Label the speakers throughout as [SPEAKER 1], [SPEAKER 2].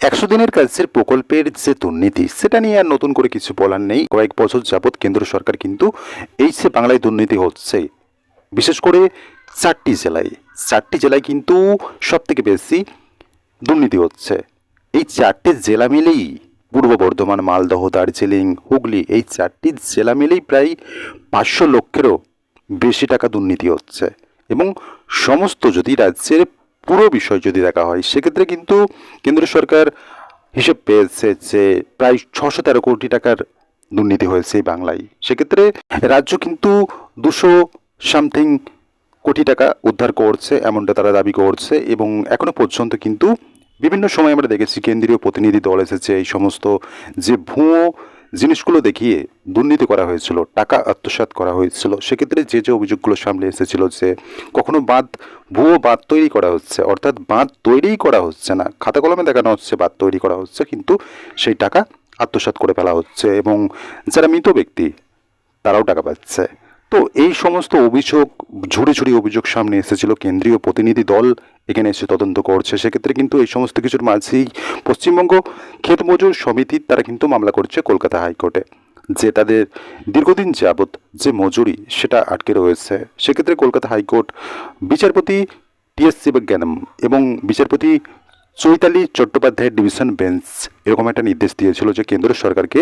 [SPEAKER 1] একশো দিনের কাজের প্রকল্পের যে দুর্নীতি, সেটা নিয়ে আর নতুন করে কিছু বলার নেই। কয়েক বছর যাবৎ কেন্দ্র সরকার কিন্তু এই যে বাংলায় দুর্নীতি হচ্ছে, বিশেষ করে চারটি জেলায় চারটি জেলায় কিন্তু সব থেকে বেশি দুর্নীতি হচ্ছে। এই চারটি জেলা মিলেই পূর্ব বর্ধমান, মালদহ, দার্জিলিং, হুগলি, এই চারটি জেলা মিলেই প্রায় পাঁচশো লক্ষেরও বেশি টাকা দুর্নীতি হচ্ছে। এবং সমস্ত যদি রাজ্যের পুরো বিষয় যদি দেখা হয়, সেক্ষেত্রে কিন্তু কেন্দ্র সরকার হিসেব পেয়েছে যে প্রায় ছশো তেরো কোটি টাকার দুর্নীতি হয়েছে বাংলায়। সেক্ষেত্রে রাজ্য কিন্তু দুশো সামথিং কোটি টাকা উদ্ধার করছে, এমনটা তারা দাবি করছে এবং এখনও পর্যন্ত কিন্তু বিভিন্ন সময় আমরা দেখেছি কেন্দ্রীয় প্রতিনিধি দল এসেছে এই সমস্ত যে ভুয়ো জিনিসগুলো দেখিয়ে দুর্নীতি করা হয়েছিল, টাকা আত্মসাত করা হয়েছিল, সেক্ষেত্রে যে যে অভিযোগগুলো সামনে এসেছিল যে কখনো বাঁধ, ভুয়ো বাঁধ তৈরি করা হচ্ছে, অর্থাৎ বাঁধ তৈরিই করা হচ্ছে না, খাতা কলমে দেখানো হচ্ছে বাঁধ তৈরি করা হচ্ছে, কিন্তু সেই টাকা আত্মসাত করে ফেলা হচ্ছে এবং যারা মৃত ব্যক্তি, তারাও টাকা পাচ্ছে। তো এই সমস্ত অভিযোগ, ঝুড়ি ঝুড়ি অভিযোগ সামনে এসেছিল। কেন্দ্রীয় প্রতিনিধি দল এখানে এসে তদন্ত করছে। সেক্ষেত্রে কিন্তু এই সমস্ত কিছুর মাঝেই পশ্চিমবঙ্গ ক্ষেত মজুর সমিতির তারা কিন্তু মামলা করছে কলকাতা হাইকোর্টে। যে তাদের দীর্ঘদিন যাবৎ যে মজুরি, সেটা আটকে রয়েছে। সেক্ষেত্রে কলকাতা হাইকোর্ট বিচারপতি টিএস শিবজ্ঞানম এবং বিচারপতি চৈতালি চট্টোপাধ্যায়ের ডিভিশন বেঞ্চ এরকম একটা নির্দেশ দিয়েছিল যে কেন্দ্র সরকারকে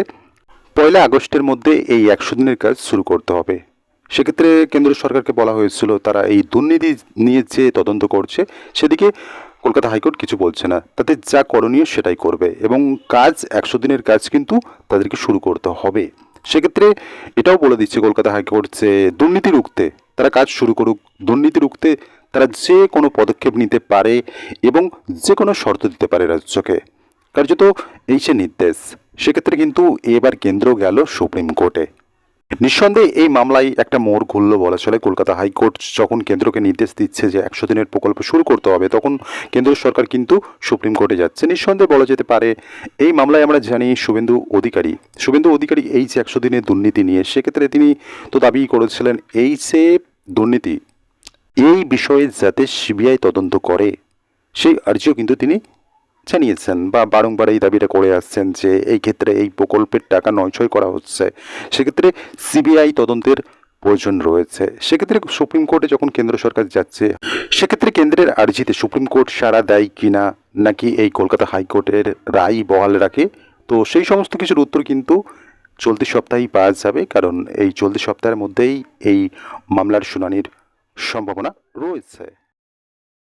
[SPEAKER 1] পয়লা আগস্টের মধ্যে এই একশো দিনের কাজ শুরু করতে হবে। সেক্ষেত্রে কেন্দ্র সরকারকে বলা হয়েছিল, তারা এই দুর্নীতি নিয়ে যে তদন্ত করছে, সেদিকে কলকাতা হাইকোর্ট কিছু বলছে না। তাদের যা করণীয় সেটাই করবে এবং কাজ, একশো দিনের কাজ কিন্তু তাদেরকে শুরু করতে হবে। সেক্ষেত্রে এটাও বলে দিচ্ছে কলকাতা হাইকোর্ট যে দুর্নীতি রুখতে, তারা কাজ শুরু করুক। দুর্নীতি রুখতে তারা যে কোনো পদক্ষেপ নিতে পারে এবং যে কোনো শর্ত দিতে পারে রাজ্যকে। কার্যত এই সে নির্দেশ। সেক্ষেত্রে কিন্তু এবার কেন্দ্র গেল সুপ্রিম কোর্টে। নিঃসন্দেহে এই মামলায় একটা মোড় ঘুরল বলা চলে। কলকাতা হাইকোর্ট যখন কেন্দ্রকে নির্দেশ দিচ্ছে যে একশো দিনের প্রকল্প শুরু করতে হবে, তখন কেন্দ্র সরকার কিন্তু সুপ্রিম কোর্টে যাচ্ছে। নিঃসন্দেহে বলা যেতে পারে, এই মামলায় আমরা জানি শুভেন্দু অধিকারী। শুভেন্দু অধিকারী এই যে একশো দিনের দুর্নীতি নিয়ে, সেক্ষেত্রে তিনি তো দাবি করেছিলেন, এই যে দুর্নীতি, এই বিষয়ে যাতে সিবিআই তদন্ত করে, সেই আর্জিও কিন্তু তিনি জানিয়েছেন বা বারংবার এই দাবিটা করে আসছেন যে এই ক্ষেত্রে এই প্রকল্পের টাকা নয়ছয় করা হচ্ছে। সেক্ষেত্রে সিবিআই তদন্তের প্রয়োজন রয়েছে। সেক্ষেত্রে সুপ্রিম কোর্টে যখন কেন্দ্র সরকার যাচ্ছে, সেক্ষেত্রে কেন্দ্রের আর্জিতে সুপ্রিম কোর্ট সাড়া দেয় কিনা নাকি এই কলকাতা হাইকোর্টের রায় বহাল রাখে? তো সেই সমস্ত কিছুর উত্তর কিন্তু চলতি সপ্তাহেই পাওয়া যাবে, কারণ এই চলতি সপ্তাহের মধ্যেই এই মামলার শুনানির সম্ভাবনা রয়েছে।